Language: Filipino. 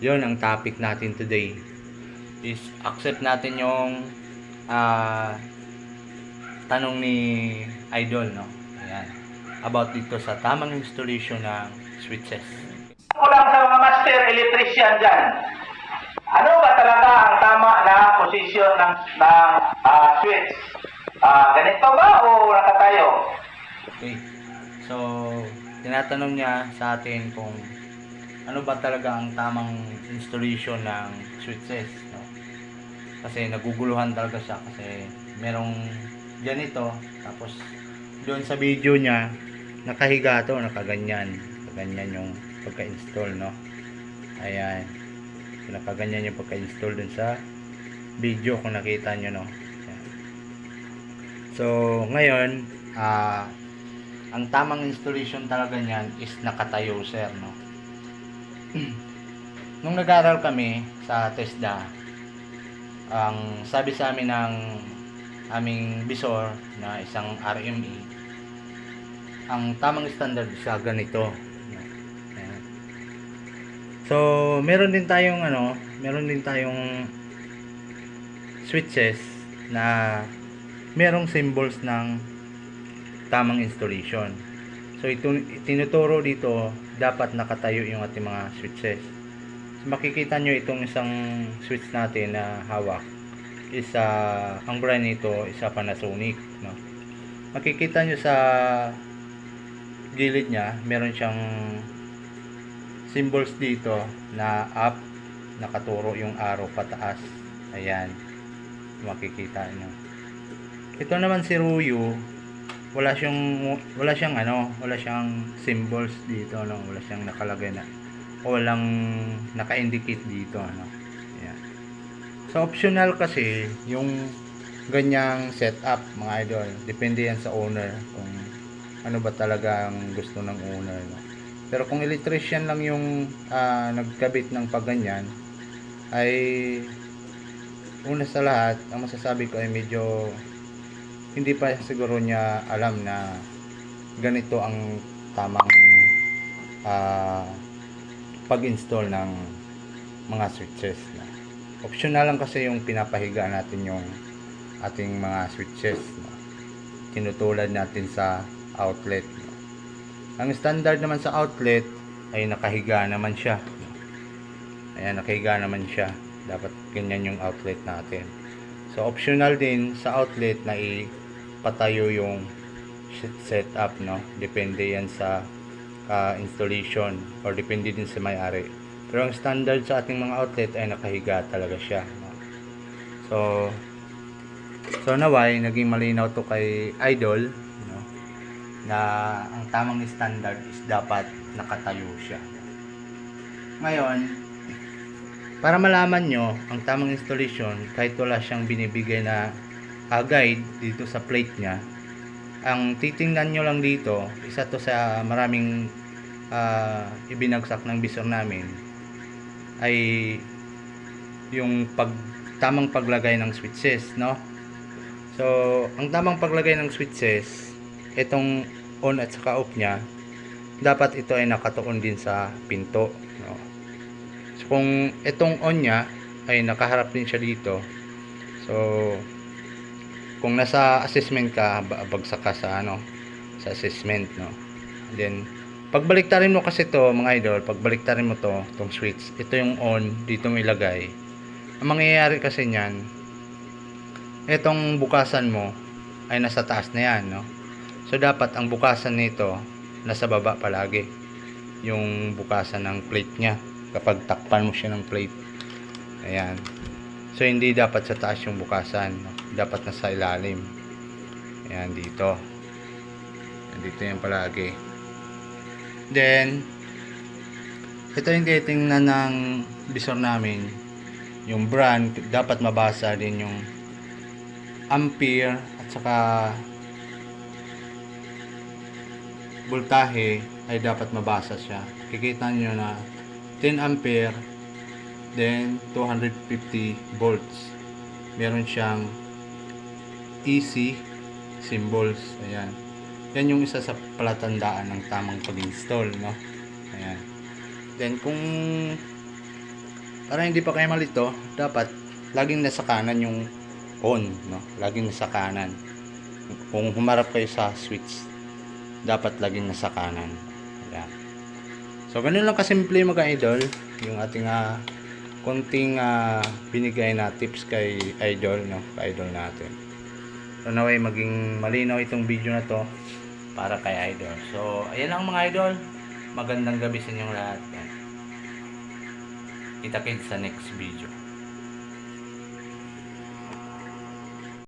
yon ang topic natin today. Is accept natin yung ah, tanong ni Idol, no? Ayan. About dito sa tamang installation ng switches. ko lang sa mga master electrician dyan. Ano ba talaga ang tama na posisyon ng, ng ah, switch? Ah, ganito ba o nakatayo? Okay. So, tinatanong niya sa atin kung ano ba talaga ang tamang installation ng switches, no? Kasi naguguluhan talaga siya kasi merong ganito tapos doon sa video niya nakahiga to, nakaganyan. Nakaganyan yung pagka-install, no? Ayan. Nakaganyan yung pagka-install dun sa video kung nakita nyo, no? So, ngayon, ah, ang tamang installation talaga niyan is nakatayo, sir, no? Nung nag-aral kami sa TESDA, ang sabi sa amin ng aming bisor na isang RME, ang tamang standard sa ganito. So, meron din tayong ano, meron din tayong switches na merong symbols ng tamang installation. So ito tinuturo dito dapat nakatayo yung ating mga switches. So, makikita nyo itong isang switch natin na hawak. Isa ang brand nito isa Panasonic, no. Makikita nyo sa gilid niya, meron siyang symbols dito na up nakaturo yung arrow pataas. Ayan. Makikita nyo. Ito naman si Ruyu, wala siyang wala siyang ano, wala siyang symbols dito no, wala siyang nakalagay na o walang naka-indicate dito ano. Ayan. So optional kasi yung ganyang setup mga idol, depende yan sa owner kung ano ba talaga ang gusto ng owner no. Pero kung electrician lang yung ah, nagkabit ng pagganyan ay una sa lahat, ang masasabi ko ay medyo hindi pa siguro niya alam na ganito ang tamang ah, pag-install ng mga switches na. Optional lang kasi yung pinapahiga natin yung ating mga switches na tinutulad natin sa outlet. Ang standard naman sa outlet ay nakahiga naman siya. Ayan, nakahiga naman siya. Dapat ganyan yung outlet natin. So, optional din sa outlet na ipatayo yung setup, no? Depende yan sa ah, installation or depende din sa may-ari. Pero ang standard sa ating mga outlet ay nakahiga talaga siya. No? So, so naway, naging malinaw to kay Idol, no? na ang tamang standard is dapat nakatayo siya. Ngayon, para malaman nyo ang tamang installation kahit wala siyang binibigay na guide dito sa plate niya ang titingnan nyo lang dito isa to sa maraming ah, ibinagsak ng bisor namin ay yung pag tamang paglagay ng switches no so ang tamang paglagay ng switches itong on at saka off niya dapat ito ay nakatuon din sa pinto no So, kung itong on niya ay nakaharap din siya dito. So, kung nasa assessment ka, ba- bagsak ka sa ano, sa assessment, no. Then, pagbaliktarin mo kasi to mga idol, pagbaliktarin mo to, tong switch, ito yung on, dito mo ilagay. Ang mangyayari kasi niyan, itong bukasan mo ay nasa taas na yan, no. So, dapat ang bukasan nito nasa baba palagi. Yung bukasan ng plate niya kapag takpan mo siya ng plate. Ayan. So, hindi dapat sa taas yung bukasan. no? Dapat nasa ilalim. Ayan, dito. Dito yan palagi. Then, ito yung titingnan ng visor namin. Yung brand, dapat mabasa din yung ampere at saka voltahe ay dapat mabasa siya. Kikita nyo na 10 ampere then 250 volts meron siyang EC symbols ayan yan yung isa sa palatandaan ng tamang pag-install no ayan then kung para hindi pa kayo malito, dapat laging nasa kanan yung on, no? Laging nasa kanan. Kung humarap kayo sa switch, dapat laging nasa kanan. Ayan. So, ganun lang kasimple mga idol, yung ating ah, konting ah, binigay na tips kay idol, no? Kay idol natin. So, naway maging malinaw itong video na to para kay idol. So, ayan lang mga idol. Magandang gabi sa inyong lahat. Kita-kits sa next video.